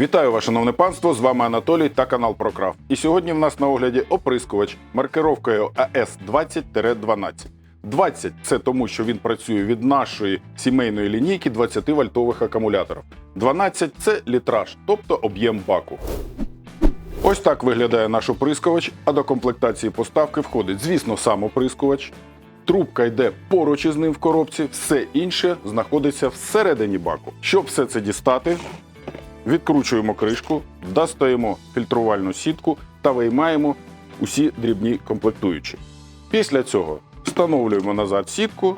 Вітаю вас, шановне панство! З вами Анатолій та канал Прокрафт. І сьогодні в нас на огляді оприскувач маркировкою АС 20-12. 20 – це тому, що він працює від нашої сімейної лінійки 20 вольтових акумуляторів. 12 – це літраж, тобто об'єм баку. Ось так виглядає наш оприскувач, а до комплектації поставки входить, звісно, сам оприскувач. Трубка йде поруч із ним в коробці, все інше знаходиться всередині баку. Щоб все це дістати, відкручуємо кришку, достаємо фільтрувальну сітку та виймаємо усі дрібні комплектуючі. Після цього встановлюємо назад сітку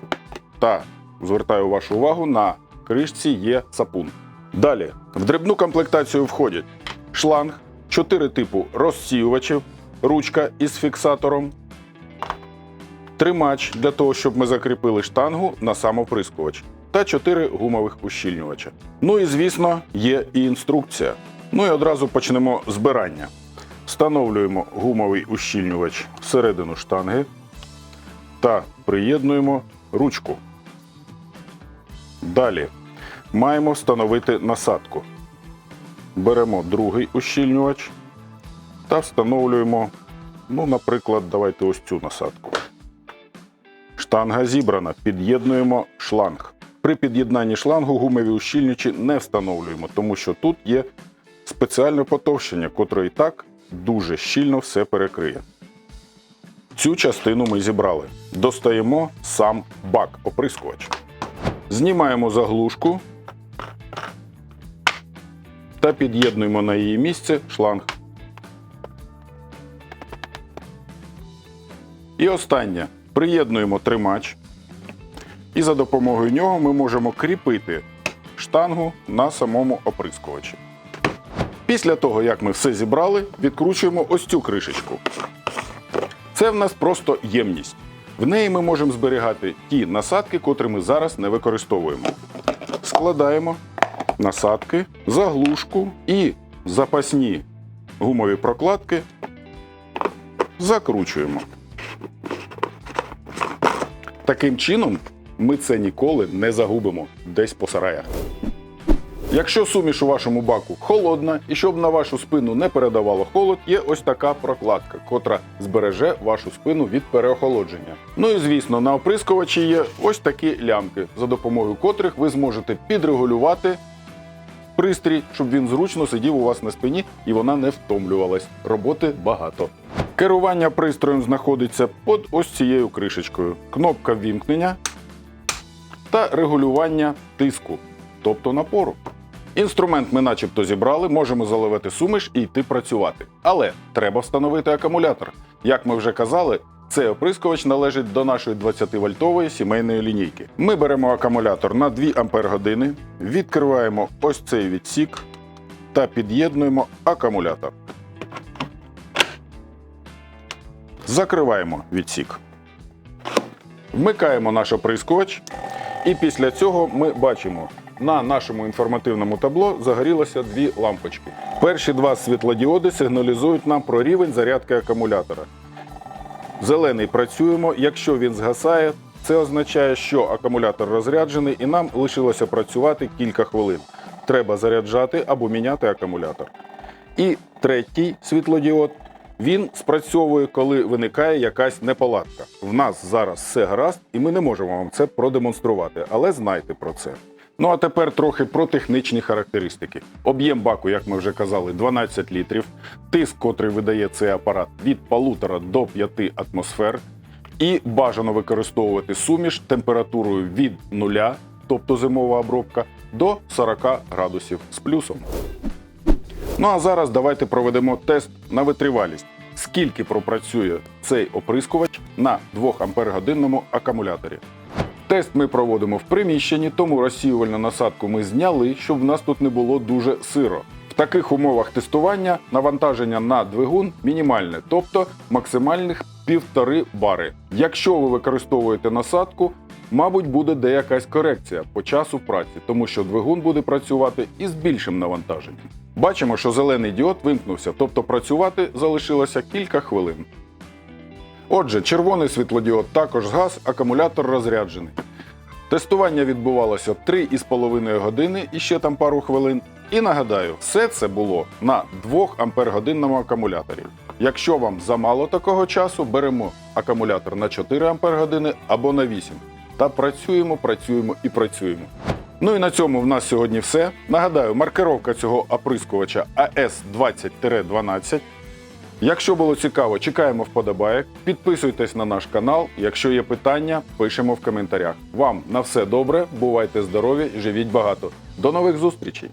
та звертаю вашу увагу на кришці є сапун. Далі в дрібну комплектацію входять шланг, 4 типу розсіювачів, ручка із фіксатором, тримач для того, щоб ми закріпили штангу на сам оприскувач та 4 гумових ущільнювача. Ну і звісно, є і інструкція. Ну і одразу почнемо збирання. Встановлюємо гумовий ущільнювач всередину штанги та приєднуємо ручку. Далі маємо встановити насадку. Беремо другий ущільнювач та встановлюємо, ну, наприклад, давайте ось цю насадку. Штанга зібрана, під'єднуємо шланг. При під'єднанні шлангу гумові ущільнювачі не встановлюємо, тому що тут є спеціальне потовщення, котре і так дуже щільно все перекриє. Цю частину ми зібрали. Достаємо сам бак оприскувач. Знімаємо заглушку та під'єднуємо на її місце шланг. І останнє. Приєднуємо тримач. І за допомогою нього ми можемо кріпити штангу на самому оприскувачі. Після того, як ми все зібрали, відкручуємо ось цю кришечку. Це в нас просто ємність. В неї ми можемо зберігати ті насадки, котрі ми зараз не використовуємо. Складаємо насадки, заглушку і запасні гумові прокладки закручуємо. Таким чином ми це ніколи не загубимо десь по сараях. Якщо суміш у вашому баку холодна і щоб на вашу спину не передавало холод, є ось така прокладка, котра збереже вашу спину від переохолодження. Ну і звісно, на оприскувачі є ось такі лямки, за допомогою котрих ви зможете підрегулювати пристрій, щоб він зручно сидів у вас на спині і вона не втомлювалась. Роботи багато. Керування пристроєм знаходиться під ось цією кришечкою. Кнопка ввімкнення та регулювання тиску, тобто напору. Інструмент ми начебто зібрали, можемо заливати суміш і йти працювати. Але треба встановити акумулятор. Як ми вже казали, цей оприскувач належить до нашої 20-вольтової сімейної лінійки. Ми беремо акумулятор на 2 Ампер години, відкриваємо ось цей відсік та під'єднуємо акумулятор. Закриваємо відсік. Вмикаємо наш оприскувач, і після цього ми бачимо, на нашому інформативному табло загорілося дві лампочки. Перші два світлодіоди сигналізують нам про рівень зарядки акумулятора. Зелений працюємо. Якщо він згасає, це означає, що акумулятор розряджений і нам лишилося працювати кілька хвилин. Треба заряджати або міняти акумулятор. І третій світлодіод він спрацьовує, коли виникає якась неполадка. В нас зараз все гаразд, і ми не можемо вам це продемонструвати, але знайте про це. Ну а тепер трохи про технічні характеристики. Об'єм баку, як ми вже казали, 12 літрів. Тиск, котрий видає цей апарат, від 1,5 до 5 атмосфер. І бажано використовувати суміш температурою від 0, тобто зимова обробка, до 40 градусів з плюсом. Ну а зараз давайте проведемо тест на витривалість. Скільки пропрацює цей оприскувач на 2 ампер-годинному акумуляторі. Тест ми проводимо в приміщенні, тому розсіювальну насадку ми зняли, щоб в нас тут не було дуже сиро. В таких умовах тестування навантаження на двигун мінімальне, тобто максимальних 1,5 бари. Якщо ви використовуєте насадку, мабуть, буде деякась корекція по часу праці, тому що двигун буде працювати із більшим навантаженням. Бачимо, що зелений діод вимкнувся, тобто працювати залишилося кілька хвилин. Отже, червоний світлодіод також згас, акумулятор розряджений. Тестування відбувалося 3,5 години і ще там пару хвилин. І нагадаю, все це було на 2 ампер-годинному акумуляторі. Якщо вам замало такого часу, беремо акумулятор на 4 ампер-години або на 8. Та працюємо, працюємо і працюємо. Ну і на цьому в нас сьогодні все. Нагадаю, маркировка цього оприскувача AS20-12. Якщо було цікаво, чекаємо вподобайок. Підписуйтесь на наш канал. Якщо є питання, пишемо в коментарях. Вам на все добре, бувайте здорові живіть багато. До нових зустрічей!